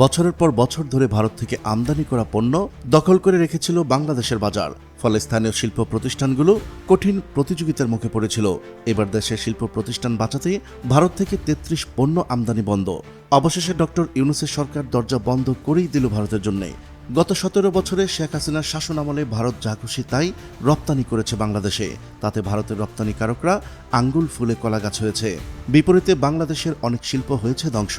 বছরের পর বছর ধরে ভারত থেকে আমদানি করা পণ্য দখল করে রেখেছিল বাংলাদেশের বাজার। ফলে স্থানীয় শিল্প প্রতিষ্ঠানগুলো কঠিন প্রতিযোগিতার মুখে পড়েছিল। এবার দেশের শিল্প প্রতিষ্ঠান বাঁচাতে ভারত থেকে তেত্রিশ পণ্য আমদানি বন্ধ। অবশেষে ডক্টর ইউনুসের সরকার দরজা বন্ধ করেই দিল ভারতের জন্যে। গত সতেরো বছরে শেখ হাসিনার শাসন আমলে ভারত যা খুশি তাই রপ্তানি করেছে বাংলাদেশে। তাতে ভারতের রপ্তানিকারকরা আঙ্গুল ফুলে কলা গাছ হয়েছে। বিপরীতে বাংলাদেশের অনেক শিল্প হয়েছে ধ্বংস।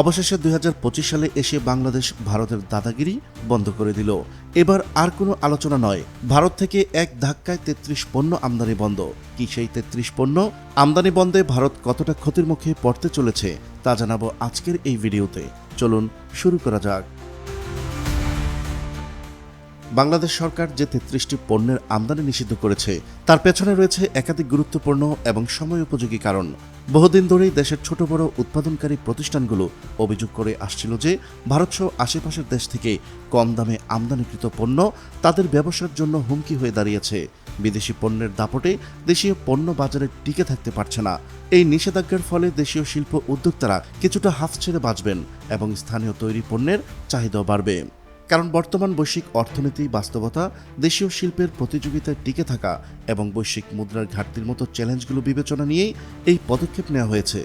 অবশেষে দুই হাজার পঁচিশ সালে এসে বাংলাদেশ ভারতের দাদাগিরি বন্ধ করে দিল। এবার আর কোনো আলোচনা নয়। ভারত থেকে এক ধাক্কায় তেত্রিশ পণ্য আমদানি বন্ধ। কি সেই তেত্রিশ পণ্য? আমদানি বন্ধে ভারত কতটা ক্ষতির মুখে পড়তে চলেছে, তা জানাব আজকের এই ভিডিওতে। চলুন শুরু করা যাক। বাংলাদেশ সরকার যে তেত্রিশটি পণ্যের আমদানি নিষিদ্ধ করেছে, তার পেছনে রয়েছে একাধিক গুরুত্বপূর্ণ এবং সময় উপযোগী কারণ। বহুদিন ধরেই দেশের ছোট বড় উৎপাদনকারী প্রতিষ্ঠানগুলো অভিযোগ করে আসছিল যে ভারতসহ আশেপাশের দেশ থেকে কম দামে আমদানিকৃত পণ্য তাদের ব্যবসার জন্য হুমকি হয়ে দাঁড়িয়েছে। বিদেশি পণ্যের দাপটে দেশীয় পণ্য বাজারে টিকে থাকতে পারছে না। এই নিষেধাজ্ঞার ফলে দেশীয় শিল্প উদ্যোক্তারা কিছুটা হাফ ছেড়ে বাঁচবেন এবং স্থানীয় তৈরি পণ্যের চাহিদাও বাড়বে। কারণ বর্তমান বৈশ্বিক অর্থনীতি, বাস্তবতা, দেশীয় শিল্পের প্রতিযোগিতায় টিকে থাকা এবং বৈশ্বিক মুদ্রার ঘাটতির মতো চ্যালেঞ্জগুলো বিবেচনা নিয়েই এই পদক্ষেপ নেওয়া হয়েছে।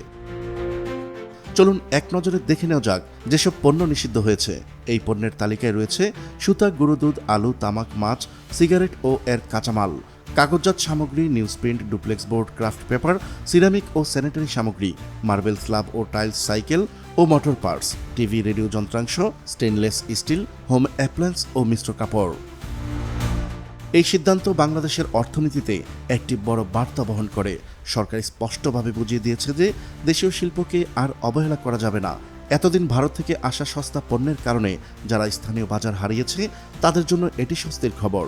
চলুন এক নজরে দেখে নেওয়া যাক যেসব পণ্য নিষিদ্ধ হয়েছে। এই পণ্যের তালিকায় রয়েছে সুতা গুঁড়ো দুধ আলু, তামাক, মাছ, সিগারেট ও এর কাঁচামাল, কাগজজাত সামগ্রী news print duplex board, craft paper, ceramic ও স্যানিটারি সামগ্রী, মার্বেল স্ল্যাব ও টাইলস সাইকেল ও মোটর পার্টস, টিভি, রেডিও যন্ত্রাংশ, স্টেনলেস স্টিল, হোম অ্যাপ্লায়েন্স ও মিশ্র কাপড়। এই সিদ্ধান্ত বাংলাদেশের অর্থনীতিতে একটি বড় বার্তা বহন করে। সরকার স্পষ্টভাবে বুঝিয়ে দিয়েছে যে দেশীয় শিল্পকে আর অবহেলা করা যাবে না। এতদিন ভারত থেকে আসা সস্তা পণ্যের কারণে যারা স্থানীয় বাজার হারিয়েছে, তাদের জন্য এটি স্বস্তির খবর।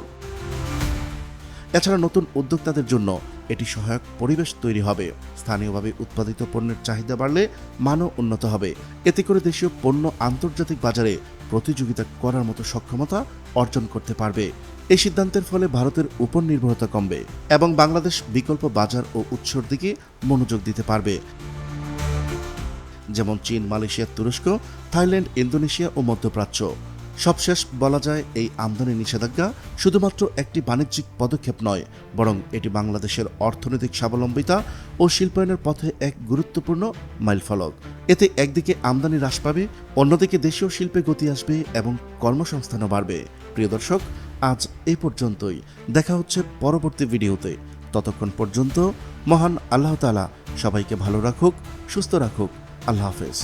এছাড়া নতুন উদ্যোক্তাদের জন্য এটি সহায়ক পরিবেশ তৈরি হবে। স্থানীয়ভাবে উৎপাদিত পণ্যের চাহিদা বাড়লে মানও উন্নত হবে। এতে করে দেশীয় পণ্য আন্তর্জাতিক বাজারে প্রতিযোগিতা করার মতো সক্ষমতা অর্জন করতে পারবে। এই সিদ্ধান্তের ফলে ভারতের উপর নির্ভরতা কমবে এবং বাংলাদেশ বিকল্প বাজার ও উৎসর দিকে মনোযোগ দিতে পারবে। যেমন চীন, মালয়েশিয়া, তুরস্ক, থাইল্যান্ড, ইন্দোনেশিয়া ও মধ্যপ্রাচ্য। সবশেষ বলা যায় এই আমদানি নিষেধাজ্ঞা শুধুমাত্র একটি বাণিজ্যিক পদক্ষেপ নয়, বরং এটি বাংলাদেশের অর্থনৈতিক স্বাবলম্বিতা ও শিল্পায়নের পথে এক গুরুত্বপূর্ণ মাইলফলক। এতে একদিকে আমদানি হ্রাস পাবে, অন্যদিকে দেশীয় শিল্পে গতি আসবে এবং কর্মসংস্থানও বাড়বে। প্রিয় দর্শক, আজ এ পর্যন্তই। দেখা হচ্ছে পরবর্তী ভিডিওতে। ততক্ষণ পর্যন্ত মহান আল্লাহ তালা সবাইকে ভালো রাখুক, সুস্থ রাখুক। আল্লাহ হাফেজ।